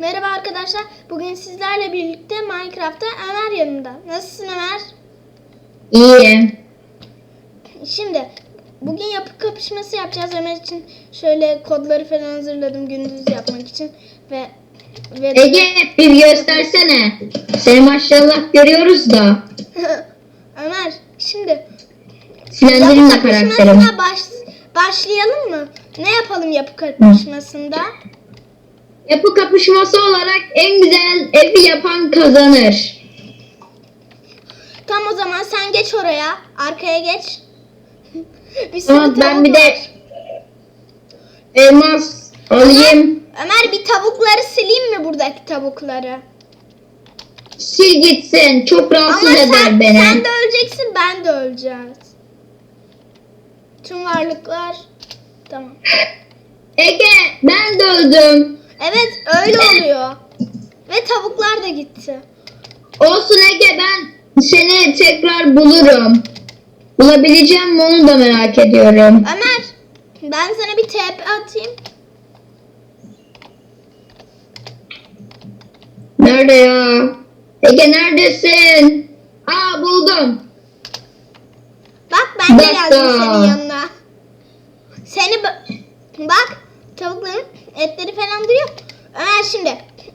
Merhaba arkadaşlar. Bugün sizlerle birlikte Minecraft'ta Ömer yanımda. Nasılsın Ömer? İyi. Şimdi bugün yapı kapışması yapacağız. Ömer için şöyle kodları falan hazırladım gündüz yapmak için ve ve Ege bir göstersene. Seni maşallah görüyoruz da. Ömer şimdi yapı de karakterim. baş, başlayalım mı? Ne yapalım yapı kapışmasında? Yapı kapışması olarak en güzel evi yapan kazanır. Tam o zaman sen geç oraya. Arkaya geç. bir sürü Ama ben tavuk bir de var. elmas alayım. Ömer bir tavukları sileyim mi buradaki tavukları? Sil gitsin. Çok rahatsız Ama eder sen, beni. sen de öleceksin ben de öleceğiz. Tüm varlıklar. Tamam. Ege ben de öldüm. Evet öyle oluyor. Ve tavuklar da gitti. Olsun Ege ben seni tekrar bulurum. Bulabileceğim mi onu da merak ediyorum. Ömer ben sana bir TP atayım. Nerede ya? Ege neredesin? Aa buldum. Bak ben de Bak geldim senin yanına. Seni ba- bak tavukların etleri falan duruyor. Ömer şimdi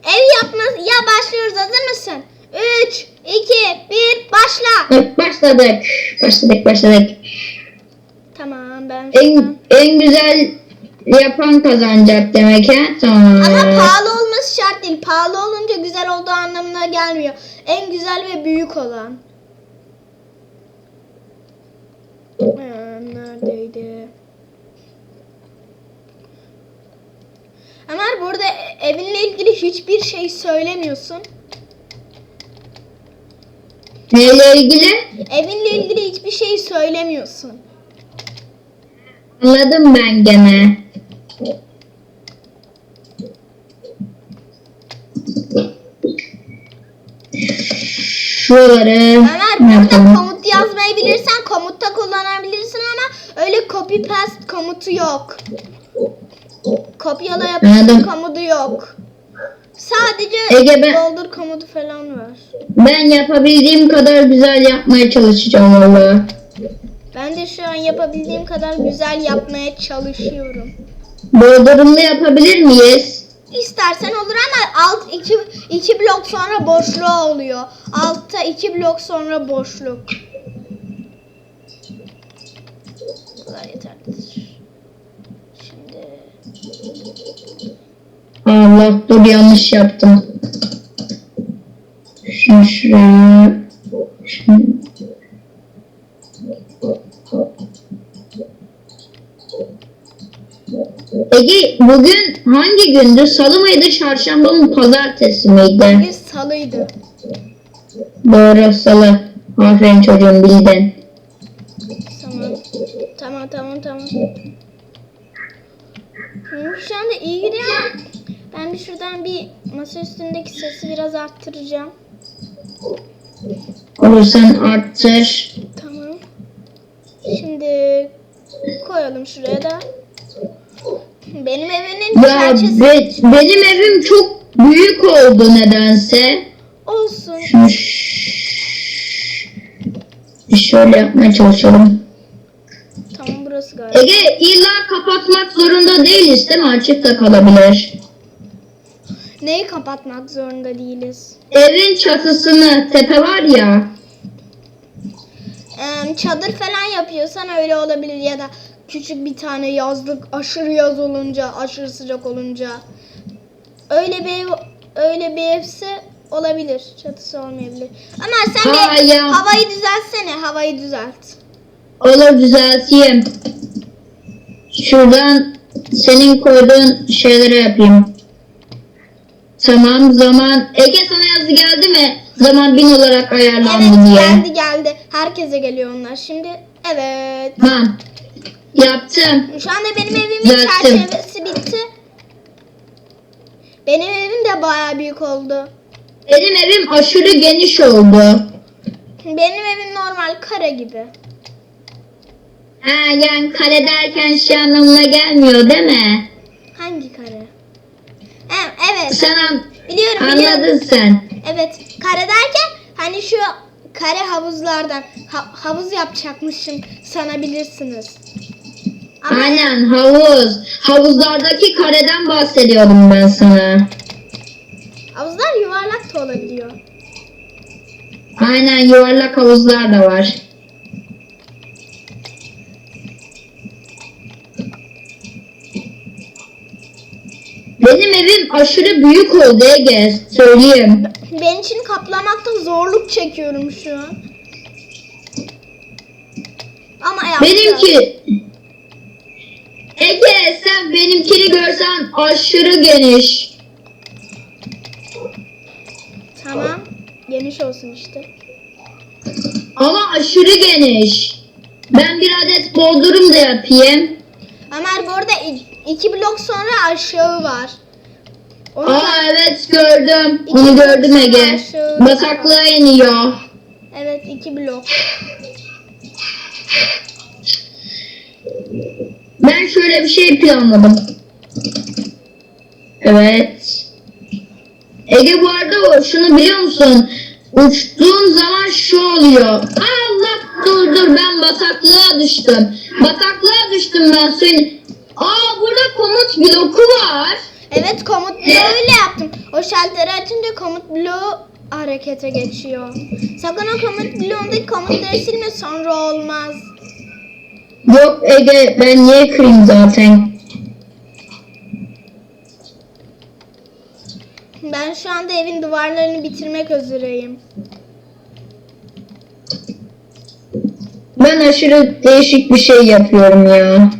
ev yapma ya başlıyoruz hazır mısın? 3 2 1 başla. Evet, başladık. Başladık başladık. Tamam ben En, şuradan- en güzel yapan kazanacak demek ha? Tamam. Ama pahalı olması şart değil. Pahalı olunca güzel olduğu anlamına gelmiyor. En güzel ve büyük olan. Ee, Ömer burada evinle ilgili hiçbir şey söylemiyorsun. Neyle ilgili? Evinle ilgili hiçbir şey söylemiyorsun. Anladım ben gene. Şuraları Ömer burada komut yazmayı bilirsen komutta kullanabilirsin ama öyle copy paste komutu yok. Kopyala yapıştır komutu yok. Sadece Ege, ben- doldur komutu falan var. Ben yapabildiğim kadar güzel yapmaya çalışacağım valla. Ben de şu an yapabildiğim kadar güzel yapmaya çalışıyorum. Doldurumlu yapabilir miyiz? İstersen olur ama alt iki, iki blok sonra boşluğu oluyor. Altta iki blok sonra boşluk. Bu kadar yeterlidir. Şimdi Allah dur yanlış yaptım. Şunu şuraya. Ege bugün hangi gündü? Salı mıydı, çarşamba mı, pazartesi miydi? bir salıydı. Doğru salı. Aferin çocuğum bildin. Tamam. Tamam tamam tamam. Şu anda iyi gidiyor ben bir şuradan bir masa üstündeki sesi biraz arttıracağım. Olursan arttır. Tamam. Şimdi koyalım şuraya da. Benim evimin Ya çerçevesi be- benim evim çok büyük oldu nedense. olsun. Şöyle yapmaya çalışalım. Tamam burası galiba. Ege illa kapatmak zorunda değiliz değil mi? Açık da kalabilir. Neyi kapatmak zorunda değiliz. Evin çatısını tepe var ya. Ee, çadır falan yapıyorsan öyle olabilir ya da küçük bir tane yazlık aşırı yaz olunca, aşırı sıcak olunca öyle bir ev, öyle bir evse olabilir. Çatısı olmayabilir. Ama sen Ha bir ya. havayı düzeltsene. Havayı düzelt. Olur düzelteyim. Şuradan senin koyduğun şeyleri yapayım. Tamam zaman. Ege sana yazı geldi mi? Zaman bin olarak ayarlandı Evet diye. geldi geldi. Herkese geliyor onlar. Şimdi evet. Ha. Yaptım. Şu anda benim evimin Düzelttim. çerçevesi bitti. Benim evim de bayağı büyük oldu. Benim evim aşırı geniş oldu. Benim evim normal kare gibi. Ha yani kare derken şey anlamına gelmiyor değil mi? Hangi kare? Evet. evet. Sen an- Biliyorum biliyorum. Anladın sen. Evet kare derken hani şu kare havuzlardan ha- havuz yapacakmışım sanabilirsiniz. Ama Aynen havuz. Havuzlardaki kareden bahsediyordum ben sana. havuzlar yuvarlak da olabiliyor. Aynen yuvarlak havuzlar da var. Benim evim aşırı büyük oldu Ege. Söyleyeyim. Ben için kaplamakta zorluk çekiyorum şu an. Ama yapacağız. Benimki Ege sen benimkini görsen aşırı geniş. Tamam. Geniş olsun işte. Ama aşırı geniş. Ben bir adet bodrum da yapayım. Ömer bu arada iki blok sonra aşağı var. Onu Aa evet gördüm. İki Onu gördüm Ege. Bataklığa iniyor. Evet iki blok. Ben şöyle bir şey planladım. Evet. Ege bu arada şunu biliyor musun? Uçtuğun zaman şu oluyor. Allah dur dur ben bataklığa düştüm. Bataklığa düştüm ben suyun. Aa burada komut bloku var. Evet komut bloğu öyle yaptım. O şalteri açınca komut bloğu harekete geçiyor. Sakın o komut bloğundaki komutları silme sonra olmaz. Yok Ege ben niye kırayım zaten. Ben şu anda evin duvarlarını bitirmek üzereyim. Ben aşırı değişik bir şey yapıyorum ya.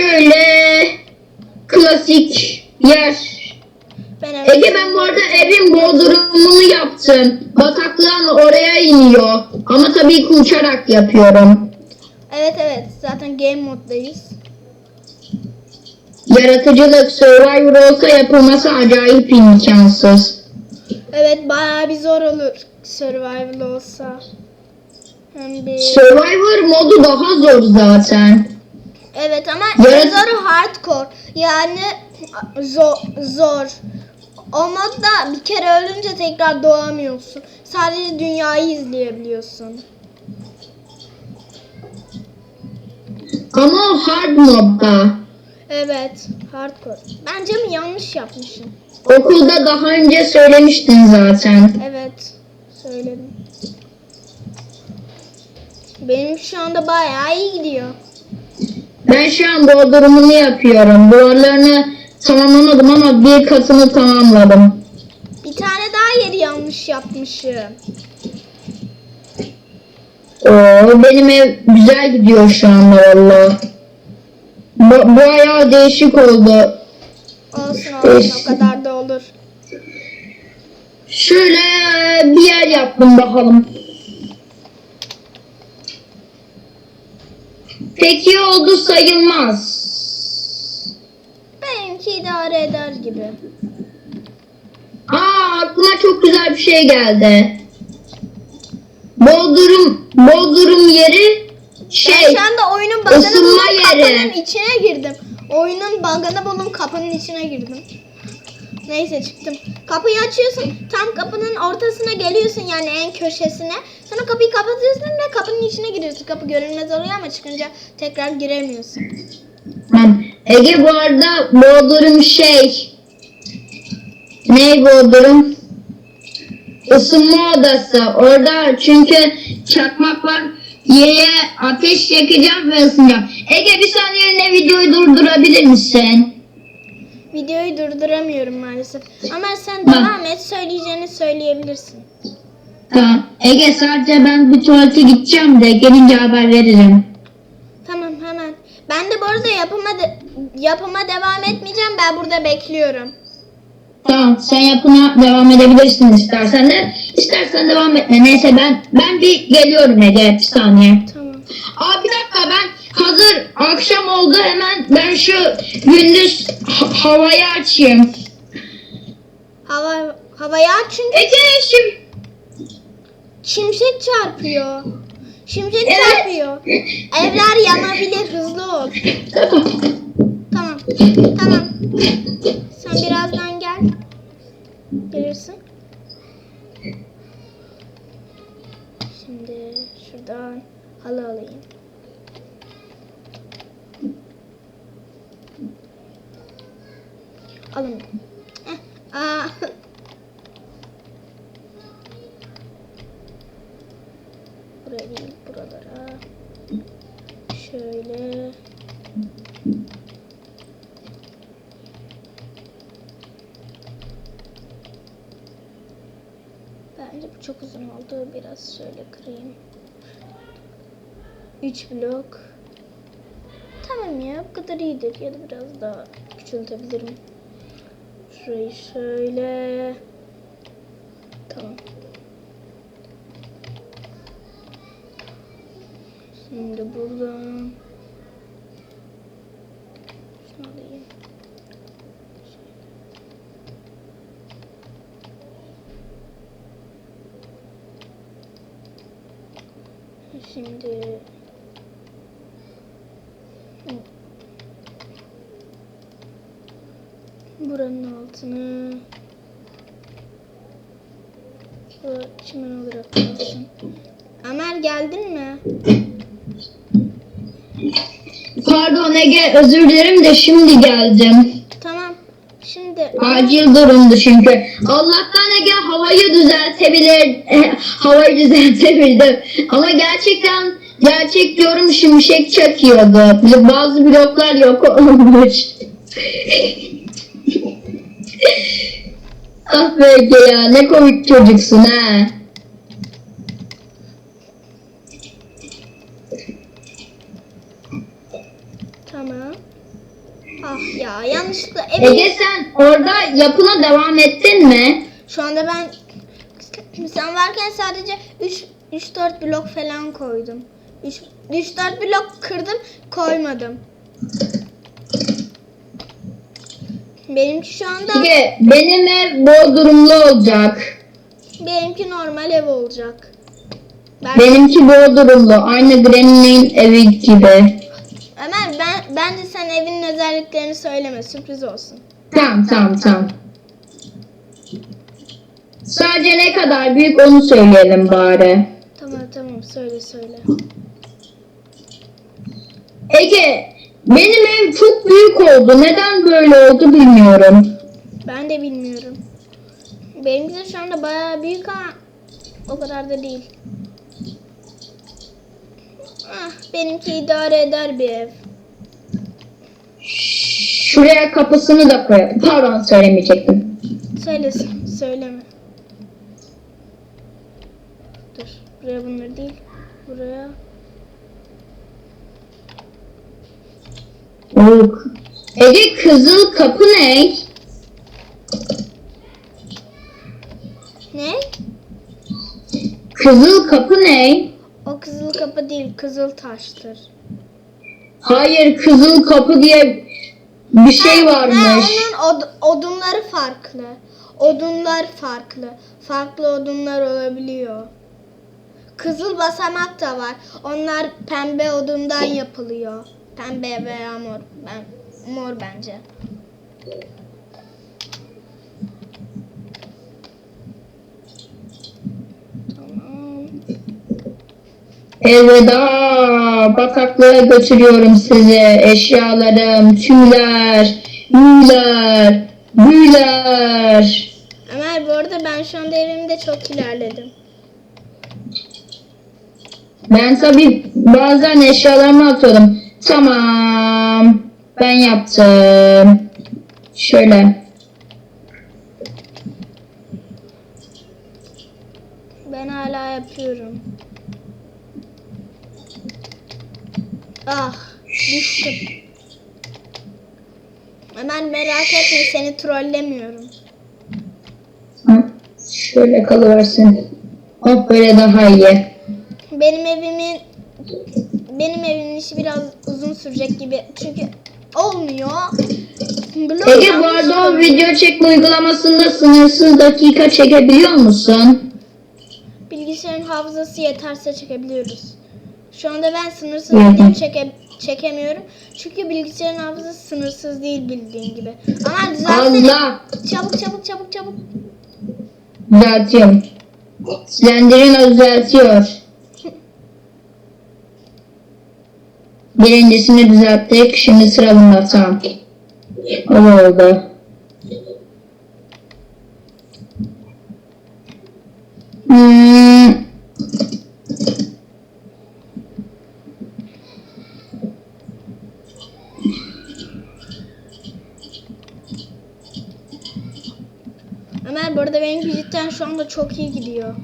Şöyle klasik yer. Ben Ege ben bu arada evin bodrumunu yaptım. Bataklığın oraya iniyor. Ama tabii ki uçarak yapıyorum. Evet evet zaten game moddayız. Yaratıcılık Survivor olsa yapılması acayip imkansız. Evet bayağı bir zor olur survival olsa. Hem bir... Survivor modu daha zor zaten. Evet ama Yarat- en zoru hardcore. Yani zor, zor. O modda bir kere ölünce tekrar doğamıyorsun. Sadece dünyayı izleyebiliyorsun. Ama o hard modda. Evet, hardcore. Bence mi yanlış yapmışım? Okulda daha önce söylemiştin zaten. Evet, söyledim. Benim şu anda bayağı iyi gidiyor. Ben şu an bodrumunu yapıyorum. Duvarlarını tamamlamadım ama bir katını tamamladım. Bir tane daha yeri yanlış yapmışım. Oo, benim ev güzel gidiyor şu anda valla. Bu, bu ayağı değişik oldu. Olsun olsun o kadar da olur. Şöyle bir yer yaptım bakalım. Peki oldu sayılmaz. Benimki idare eder gibi. Aa aklıma çok güzel bir şey geldi. Bodrum, Bodrum yeri şey Ben şu anda oyunun bulup yeri. kapının içine girdim. Oyunun bug'ını bulup kapının içine girdim. Neyse çıktım. Kapıyı açıyorsun. Tam kapının ortasına geliyorsun yani en köşesine. Sonra kapıyı kapatıyorsun ve kapının içine giriyorsun. Kapı görünmez oluyor ama çıkınca tekrar giremiyorsun. Ege bu arada Bodrum şey ne Bodrum? Isınma odası. Orada çünkü çakmak var. Yere ateş yakacağım ve ısınacağım. Ege bir saniyeliğine videoyu durdurabilir misin? Videoyu durduramıyorum maalesef. Ama sen Bak. devam et. Söyleyeceğini söyleyebilirsin. Tamam. Ege sadece ben bir tuvalete gideceğim de gelince haber veririm. Tamam hemen. Ben de bu arada yapıma, de- yapıma devam etmeyeceğim. Ben burada bekliyorum. Tamam sen yapına devam edebilirsin istersen de. İstersen devam etme. Neyse ben ben bir geliyorum Ege bir saniye. Tamam. Aa bir dakika ben hazır akşam oldu hemen ben şu gündüz havayı açayım. Hava havaya aç çünkü Ege şimdi şimşek çarpıyor. Şimşek Evet. çarpıyor. Evler yanabilir hızlı ol. Tamam. Tamam. Sen birazdan gel. Gelirsin. Şimdi şuradan halı alayım. Alın. Aa. Buraya değil, buralara. Şöyle. Bence bu çok uzun oldu. Biraz şöyle kırayım. 3 blok. Tamam ya bu kadar iyidir. Ya da biraz daha küçültebilirim. Şurayı şöyle. Tamam. Şimdi buradan. Şimdi buranın altını bu çimen olarak kalsın. Ömer geldin mi? Pardon Ege özür dilerim de şimdi geldim. Tamam. Şimdi Acil durumdu çünkü. Allah'tan Ege havayı düzeltebilir. havayı düzeltebildim. Ama gerçekten gerçek diyorum şimşek çakıyordu. Bazı bloklar yok olmuş. ah be Ege ya ne komik çocuksun ha. tamam. Ah ya yanlışlıkla evet. Ege sen orada yapına devam ettin mi? Şu anda ben sen varken sadece 3 3 4 blok falan koydum. 3 3 4 blok kırdım, koymadım. Benimki şu anda Ege benim ev bodrumlu olacak. benimki normal ev olacak. Ben Benimki bodrumlu. Aynı Granny'nin evi gibi. Bence sen evinin özelliklerini söyleme, sürpriz olsun. Tamam tamam tamam. Sadece ne kadar büyük onu söyleyelim bari. Tamam tamam söyle söyle. Ege benim ev çok büyük oldu. Neden böyle oldu bilmiyorum. Ben de bilmiyorum. Benimki de şu anda bayağı büyük ama o kadar da değil. Ah, benimki idare eder bir ev. Şuraya kapısını da koyalım. Pardon söylemeyecektim. Söyle, söyleme. Dur, buraya bunları değil. Buraya. Oo. Ege kızıl kapı ne? Ne? Kızıl kapı ne? O kızıl kapı değil, kızıl taştır. Hayır kızıl kapı diye bir şey varmış. ha, onun od- odunları farklı. Odunlar farklı. Farklı odunlar olabiliyor. Kızıl basamak da var. Onlar pembe odundan yapılıyor. Pembe veya mor. Ben mor bence. Tamam. Elveda bataklığa götürüyorum sizi. Eşyalarım, tüyler, büyüler, büyüler. Ömer bu arada ben şu anda evimde çok ilerledim. Ben tabi bazen eşyalarımı atıyorum. Tamam. Ben yaptım. Şöyle. Ben hala yapıyorum. Ah, düştüm. Hemen merak etme seni trollemiyorum. Şöyle kalıversin. Oh böyle daha iyi. Benim evimin benim evimin işi biraz uzun sürecek gibi çünkü olmuyor. Blok Ege bu arada o video çekme uygulamasında sınırsız dakika çekebiliyor musun? Bilgisayarın hafızası yeterse çekebiliyoruz. Şu anda ben sınırsız video çeke, çekemiyorum. Çünkü bilgisayarın hafızası sınırsız değil bildiğin gibi. Ama düzeltsene. Allah. Çabuk çabuk çabuk çabuk. Düzeltiyorum. Slender'in düzeltiyor. Birincisini düzelttik. Şimdi sıra bunda. Tamam. O oldu. Hmm. Ömer bu arada benimki cidden şu anda çok iyi gidiyor.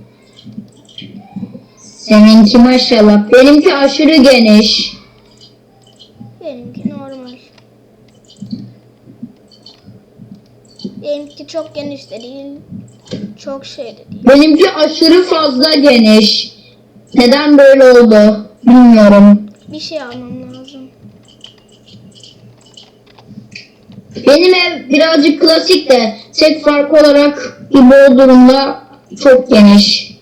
Seninki maşallah. Benimki aşırı geniş. Benimki normal. Benimki çok geniş de değil. Çok şey de değil. Benimki aşırı fazla geniş. Neden böyle oldu? Bilmiyorum. Bir şey almam lazım. Benim ev birazcık klasik de tek fark olarak İbo durumda çok geniş.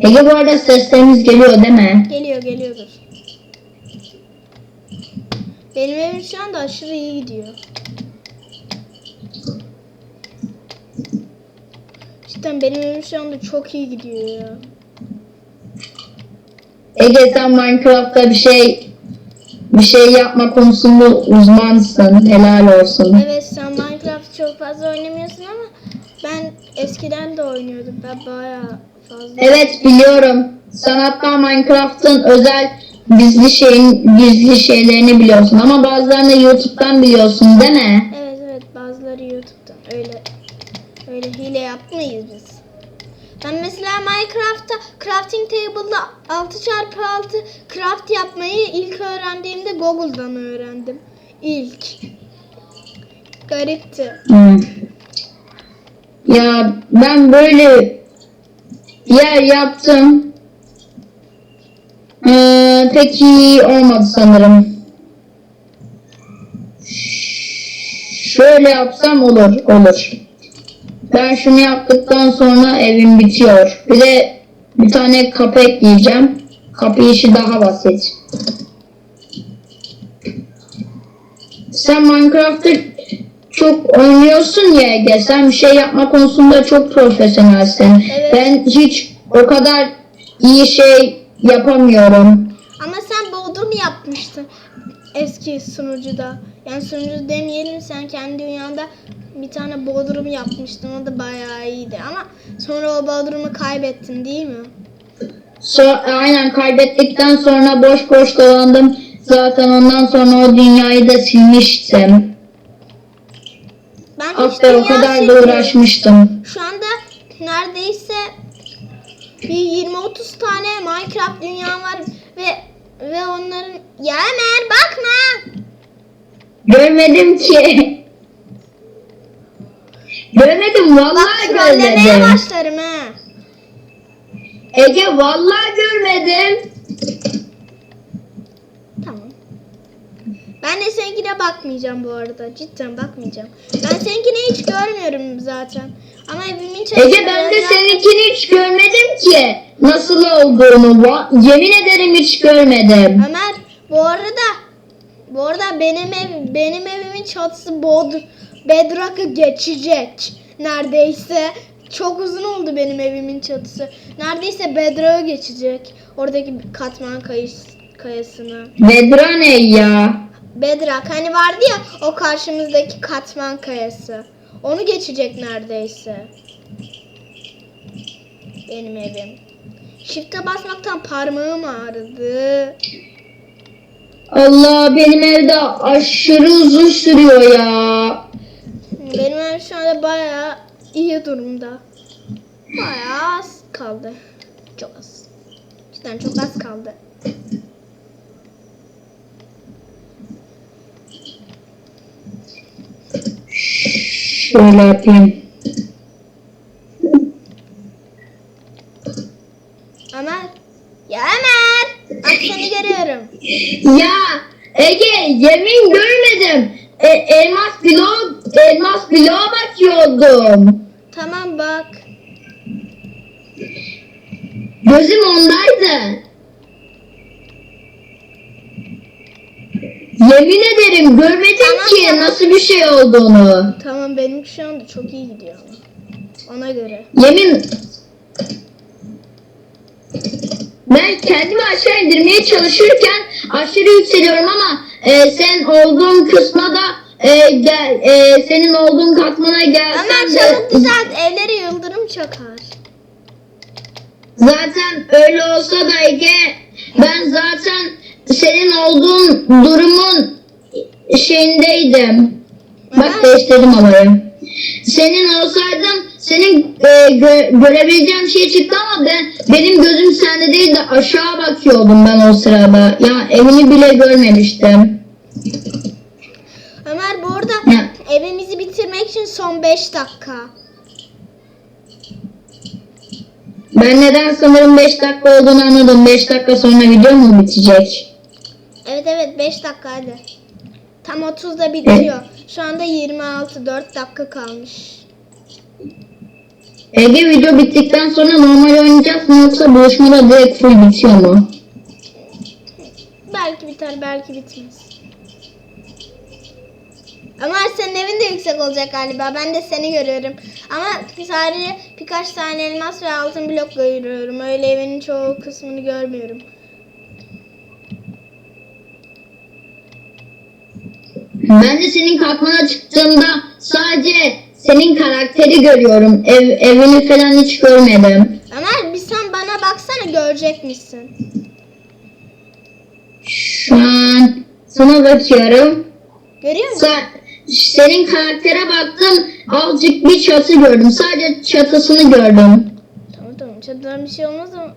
Ege bu arada seslerimiz geliyor değil mi? Geliyor geliyordur. Benim evim şu anda aşırı iyi gidiyor. Cidden benim evim şu anda çok iyi gidiyor ya. Ege sen Minecraft'ta bir şey bir şey yapma konusunda uzmansın. Helal olsun. Evet sen Minecraft çok fazla oynamıyorsun ama ben eskiden de oynuyordum. Ben bayağı fazla. Evet biliyorum. Sen hatta Minecraft'ın özel gizli şeyin gizli şeylerini biliyorsun ama bazılarını YouTube'dan biliyorsun değil mi? Evet evet bazıları YouTube'dan öyle öyle hile yapmayız biz. Ben mesela Minecraft'ta crafting table'da 6x6 craft yapmayı ilk öğrendiğimde Google'dan öğrendim. İlk. Garipti. Hmm. Ya ben böyle yer yaptım. Ee, pek iyi olmadı sanırım. Şöyle yapsam olur, olur. Ben şunu yaptıktan sonra evim bitiyor. Bir de bir tane kapı ekleyeceğim. Kapı işi daha basit. Sen Minecraft'ı çok oynuyorsun ya Ege. Sen bir şey yapma konusunda çok profesyonelsin. Evet. Ben hiç o kadar iyi şey yapamıyorum. Ama sen Bodrum yapmıştın eski sunucuda. Yani sunucu demeyelim sen kendi dünyanda bir tane Bodrum yapmıştın. O da bayağı iyiydi ama sonra o Bodrum'u kaybettin değil mi? So aynen kaybettikten sonra boş boş dolandım. Zaten ondan sonra o dünyayı da silmiştim. Ben Hatta o kadar da uğraşmıştım. Şu anda neredeyse bir 20-30 tane Minecraft dünyam var ve ve onların ya Ömer bakma. Görmedim ki. Görmedim Bak vallahi trollemeye görmedim. başlarım ha. Ege vallahi görmedim. Tamam. Ben de seninkine bakmayacağım bu arada. Cidden bakmayacağım. Ben seninkini hiç görmüyorum zaten. Ama evimin içerisinde... Ege ben de seninkini hiç görmedim ki. Nasıl olduğunu. Va- Yemin ederim hiç görmedim. Ömer bu arada bu arada benim ev benim evimin çatısı bod bedrock'ı geçecek neredeyse. Çok uzun oldu benim evimin çatısı. Neredeyse bedrock'ı geçecek. Oradaki katman kayış, kayasını. Bedra ne ya? Bedrock hani vardı ya o karşımızdaki katman kayası. Onu geçecek neredeyse. Benim evim. Shift'e basmaktan parmağım ağrıdı. Allah benim evde aşırı uzun sürüyor ya. Benim ev şu anda bayağı iyi durumda. Bayağı az kaldı. Çok az. Cidden çok az kaldı. Şöyle yapayım. Ömer. Ya Ömer. Bak seni görüyorum. Ya Ege yemin görmedim. E, elmas blok elmas bloğa bakıyordum. Tamam bak. Gözüm ondaydı. Yemin ederim görmedim Tamam, ki tamam. nasıl bir şey olduğunu. Tamam benim şu anda çok iyi gidiyor ama. Ona göre. Yemin ben kendimi aşağı indirmeye çalışırken aşırı yükseliyorum ama e, sen olduğun kısma da e, gel, e, senin olduğun katmana Ömer de çabuk düzelt evleri yıldırım çakar. zaten öyle olsa da Ege ben zaten senin olduğun durumun şeyindeydim. Bak değiştirdim havayı. Senin olsaydım senin e, gö- görebileceğim şey çıktı ama ben benim gözüm sende değil de aşağı bakıyordum ben o sırada. Ya evini bile görmemiştim. Ömer bu arada Ya. evimizi bitirmek için son 5 dakika. Ben neden sanırım 5 dakika olduğunu anladım. 5 dakika sonra video mu bitecek? Evet evet 5 dakika hadi. Tam 30'da bitiyor. Şu anda 26 4 dakika kalmış. Ege video bittikten sonra normal oynayacağız mı yoksa buluşmada direkt full bitiyor mu? Belki biter belki bitmez. Ama senin evin de yüksek olacak galiba. Ben de seni görüyorum. Ama sadece birkaç tane elmas ve altın blok görüyorum. Öyle evinin çoğu kısmını görmüyorum. Ben de senin katmana çıktığımda sadece senin karakteri görüyorum. Ev, evini falan hiç görmedim. Ömer bir sen bana baksana görecek misin? Şu an sana bakıyorum. Görüyor musun? Sen, senin karaktere baktım. Azıcık bir çatı gördüm. Sadece çatısını gördüm. Tamam tamam çatıdan bir şey olmaz ama.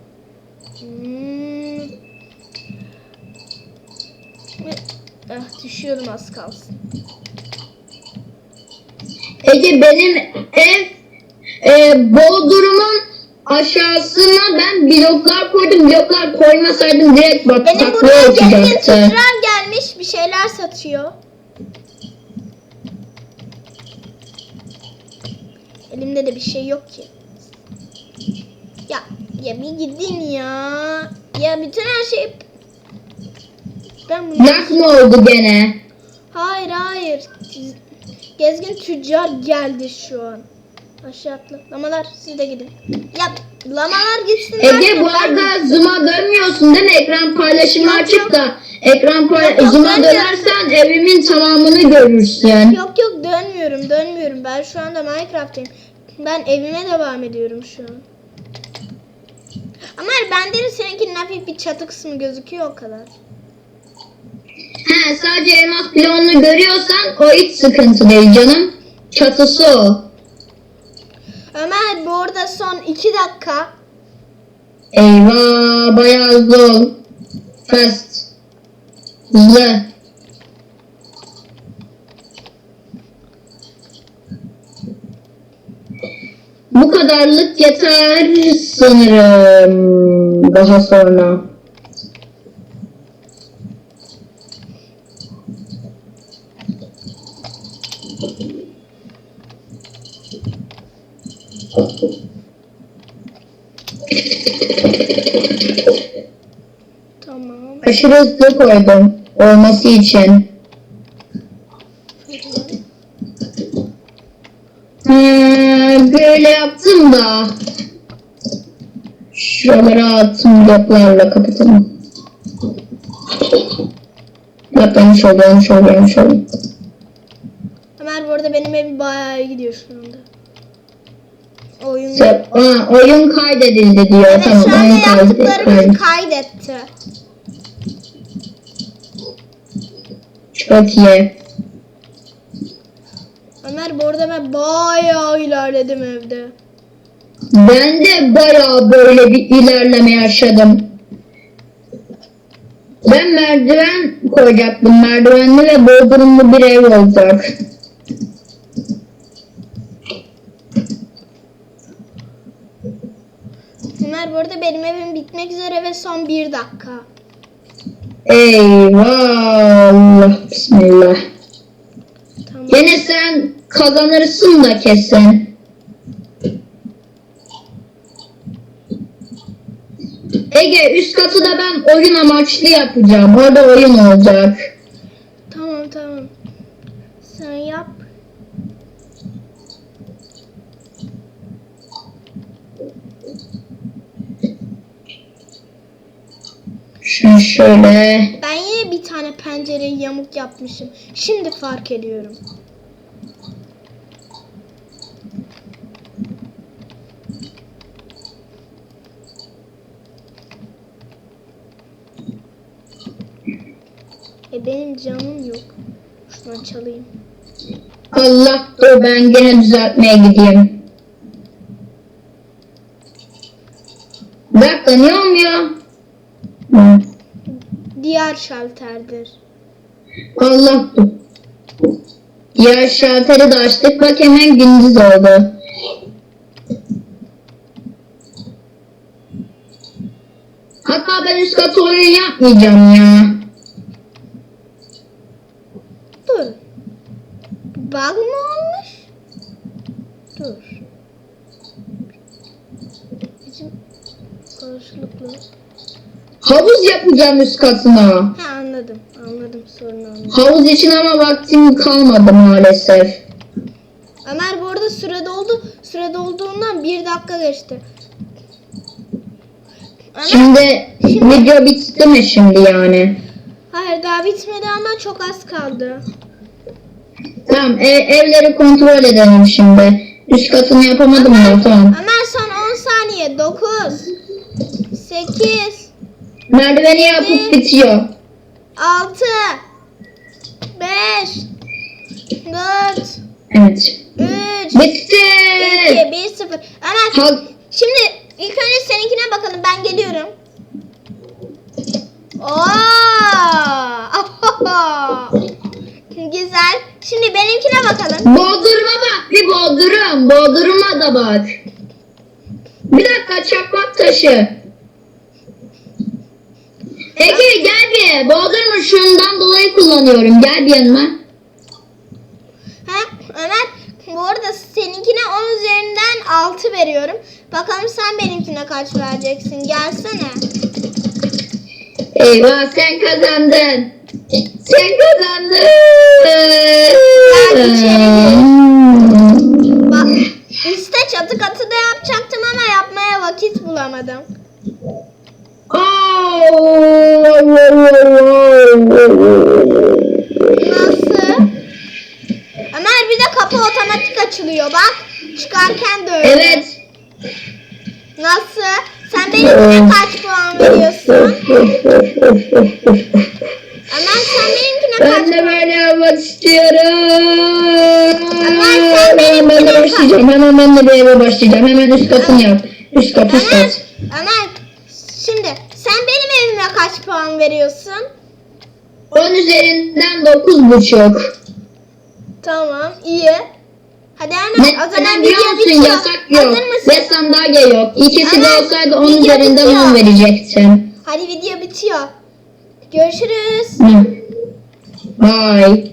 Hmm. Ah düşüyordum az kalsın. Ege benim ev e, Bodrum'un aşağısına ben bloklar koydum. Bloklar koymasaydım direkt Benim bataklığa buraya gezgin uçacaktı. tüccar gelmiş bir şeyler satıyor. Elimde de bir şey yok ki. Ya ya bir gidin ya. Ya bütün her şey ben bunu Yak mı oldu gene? Hayır hayır. Gezgin tüccar geldi şu an. Aşağı atla. Lamalar siz de gidin. Ya lamalar gitsin. Ege bu ben- arada zoom'a dönmüyorsun değil mi? Ekran paylaşımı Yok, açık yok. da ekran Yok, yok, zoom'a dönersen evimin tamamını görürsün. Yok yok dönmüyorum dönmüyorum. Ben şu anda Minecraft'tayım. Ben evime devam ediyorum şu an. Ama bende de seninkinin hafif bir çatı kısmı gözüküyor o kadar. He sadece elmas bloğunu görüyorsan o hiç sıkıntı değil canım. Çatısı o. Ömer bu arada son 2 dakika. Eyvah bayağı hızlı ol. Fast. Hızlı. Bu kadarlık yeter sanırım daha sonra. Tamam. Aşırı hızlı koydum olması için. Hmm, böyle yaptım da. Şuraları attım bloklarla kapatalım. Yanlış oldu yanlış oldu yanlış oldu. Ömer bu arada benim evim bayağı iyi gidiyor şu anda. Oyun. Sen- Aa, oyun kaydedildi diyor. Evet tamam şu anda yaptıklarımızı kaydetti. Çok iyi. Ömer bu arada ben bayağı ilerledim evde. Ben de bayağı böyle bir ilerleme yaşadım. Ben merdiven koyacaktım. Merdivenli ve bodrumlu bir ev olacak. Ömer bu arada benim evim bitmek üzere ve son bir dakika. Eyvah Allah bismillah. Tamam. Gene sen kazanırsın da kesin. Ege üst katı da ben oyun amaçlı yapacağım. Orada oyun olacak. Tamam tamam. Sen yap. Şunu şöyle. Ben yine bir tane pencereyi yamuk yapmışım. Şimdi fark ediyorum. E benim camım yok. Şuradan çalayım. Allah dur ben gene düzeltmeye gideyim. Bir dakika niye olmuyor? Hı. Diğer şalterdir. Allah. Ya şalteri de açtık bak hemen gündüz oldu. Hatta ben üst katı oyun yapmayacağım ya. Dur. Bug mı olmuş? Dur. Bizim karşılıklı. Havuz yapacağım üst katına. Ha anladım. Anladım sorunu anladım. Havuz için ama vaktim kalmadı maalesef. Ömer bu arada süre doldu. Süre dolduğundan bir dakika geçti. Ömer, Şimdi video bitti mi şimdi yani? hayır daha bitmedi ama çok az kaldı. Tamam e- evleri kontrol edelim şimdi. Üst katını yapamadım da tamam. Ömer son 10 saniye. 9 8 Merdiveni yapıp bitiyor. 6 5 4 Evet. 3 Bitti. 2 1 0 Ömer Ha- şimdi ilk önce seninkine bakalım. Ben geliyorum. Oo! Güzel. Şimdi benimkine bakalım. Bodrum'a bak bir Bodrum. Bodrum'a da bak. Bir dakika çakmak taşı. Ege gel bir. Bodrum'u şundan dolayı kullanıyorum. Gel bir yanıma. Ha, Ömer bu arada seninkine 10 üzerinden 6 veriyorum. Bakalım sen benimkine kaç vereceksin. Gelsene. Eyvah sen kazandın. Sen kazandın. Gel içeri Bak üstte çatı katı da yapacaktım ama yapmaya vakit bulamadım. Nasıl? Ömer bir de kapı otomatik açılıyor bak. Çıkarken de öyle. Evet. Nasıl? Sen benimkine kaç puan veriyorsun? Ömer sen benimkine kaç Ben de böyle yapmak istiyorum. Ama sen benim ben de başlayacağım. Hemen ben de bir eve başlayacağım. Hemen üst katını yap. Üst kat üst Ömer, kat. Ömer şimdi sen benim evime kaç puan veriyorsun? 10 üzerinden 9,5. Tamam iyi. Hadi Ne, o zaman video bitiyor. Yasak yok. Ve sandalye yok. İkisi de olsaydı 10 video üzerinden bitiyor. 10 verecektim. Hadi video bitiyor. Görüşürüz. Bye.